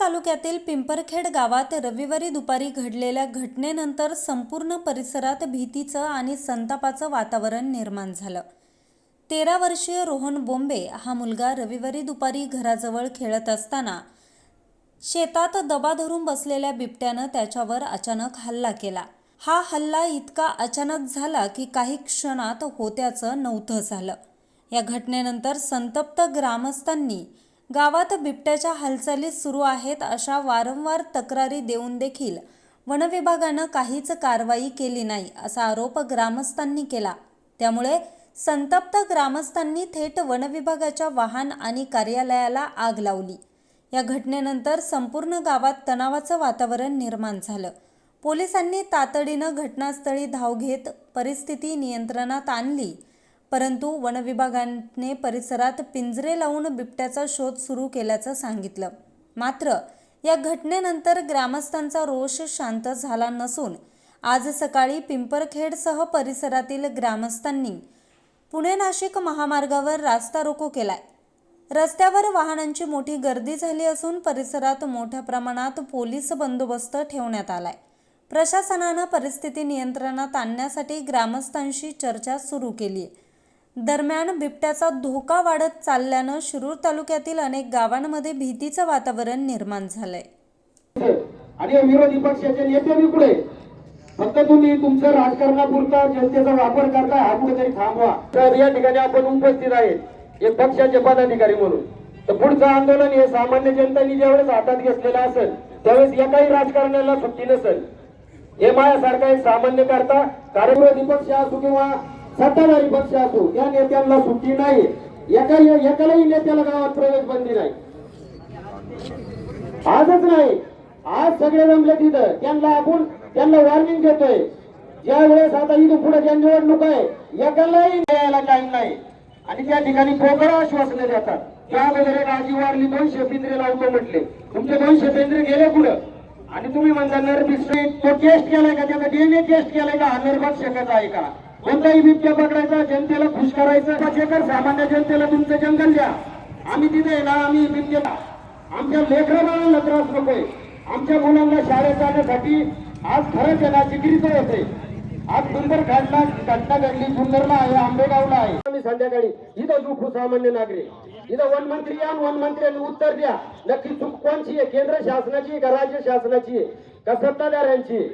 तालुक्यातील पिंपरखेड गावात रविवारी दुपारी घडलेल्या घटनेनंतर संपूर्ण परिसरात भीतीचं आणि संतापाचं वातावरण निर्माण झालं. तेरा वर्षीय रोहन बोंबे हा मुलगा रविवारी दुपारी घराजवळ खेळत असताना शेतात दबा धरून बसलेल्या बिबट्यानं त्याच्यावर अचानक हल्ला केला. हा हल्ला इतका अचानक झाला की काही क्षणात होत्याचं नव्हतं झालं. या घटनेनंतर संतप्त ग्रामस्थांनी गावात बिबट्याच्या हालचाली सुरू आहेत अशा वारंवार तक्रारी देऊन देखील वनविभागानं काहीच कारवाई केली नाही असा आरोप ग्रामस्थांनी केला. त्यामुळे संतप्त ग्रामस्थांनी थेट वनविभागाच्या वाहन आणि कार्यालयाला आग लावली. या घटनेनंतर संपूर्ण गावात तणावाचं वातावरण निर्माण झालं. पोलिसांनी तातडीनं घटनास्थळी धाव घेत परिस्थिती नियंत्रणात आणली. परंतु वनविभागाने परिसरात पिंजरे लावून बिबट्याचा शोध सुरू केल्याचं सांगितलं. मात्र या घटनेनंतर ग्रामस्थांचा रोष शांत झाला नसून आज सकाळी पिंपरखेडसह परिसरातील ग्रामस्थांनी पुणे नाशिक महामार्गावर रास्ता रोको केलाय. रस्त्यावर वाहनांची मोठी गर्दी झाली असून परिसरात मोठ्या प्रमाणात पोलीस बंदोबस्त ठेवण्यात आलाय. प्रशासनानं परिस्थिती नियंत्रणात आणण्यासाठी ग्रामस्थांशी चर्चा सुरू केली आहे दरम्यान बिबट्याचा धोका वाढत चालल्यानं शिरूर तालुक्यातील अनेक गावांमध्ये भीतीचं वातावरण निर्माण झालंय. आणि विरोधी पक्षाचे नेते बी फक्त तुम्ही तुमचं राजकारणापुरता जनतेचा वापर करता हा कुठेतरी थांबवा. तर या ठिकाणी आपण उपस्थित आहे एक पक्षाचे पदाधिकारी म्हणून. तर पुढचं आंदोलन हे सामान्य जनतेने ज्यावेळेस हातात घेतलेलं असेल त्यावेळेस एकाही राजकारण्याला सुट्टी नसेल. हे माझ्यासारखा एक सामान्य करता कारण विरोधी पक्ष असो किंवा सत्ताधारी पक्ष असो या नेत्यांना सुट्टी नाही. एका एकालाही नेत्याला गावात प्रवेश बंदी नाही. आजच नाही. आज सगळे जमले तिथं. त्यांना आपण त्यांना वॉर्निंग देतोय. ज्या वेळेस आता इथून पुढे ज्या निवडणूक आहे एकालाही न्यायाला टाइम नाही. आणि त्या ठिकाणी पोकळ आश्वासने देतात. त्या अगोदर राजी वारली दोनशे पिंजरे लावतो म्हटले. तुमचे दोनशे पिंजरे गेले पुढं आणि तुम्ही म्हणता नरबिस्ट्री तो टेस्ट केलाय का? त्याचा डीएनए टेस्ट केलाय का? हा नरभक्षकच आहे का? कोणताही बिबट्या पकडायचा जनतेला खुश करायचं पाच एकर सामान्य जनतेला तुमचं जंगल द्या. आम्ही तिथे आहे ना आम्ही बिबट्याला आमच्या लेकरा त्रास नकोय. आमच्या मुलांना शाळेत जाण्यासाठी आज खरंच आहे ना जिकिरीचं होते आज सुंदर घटना घटना घडली सुंदरला आहे आंबेगावला आहे. आम्ही संध्याकाळी इथं दुखू सामान्य नागरिक इथं वन मंत्री या वनमंत्र्यांनी उत्तर द्या. नक्की चूक कोणची आहे? केंद्र शासनाची का राज्य शासनाची आहे? का सत्ताधाऱ्यांची आहे?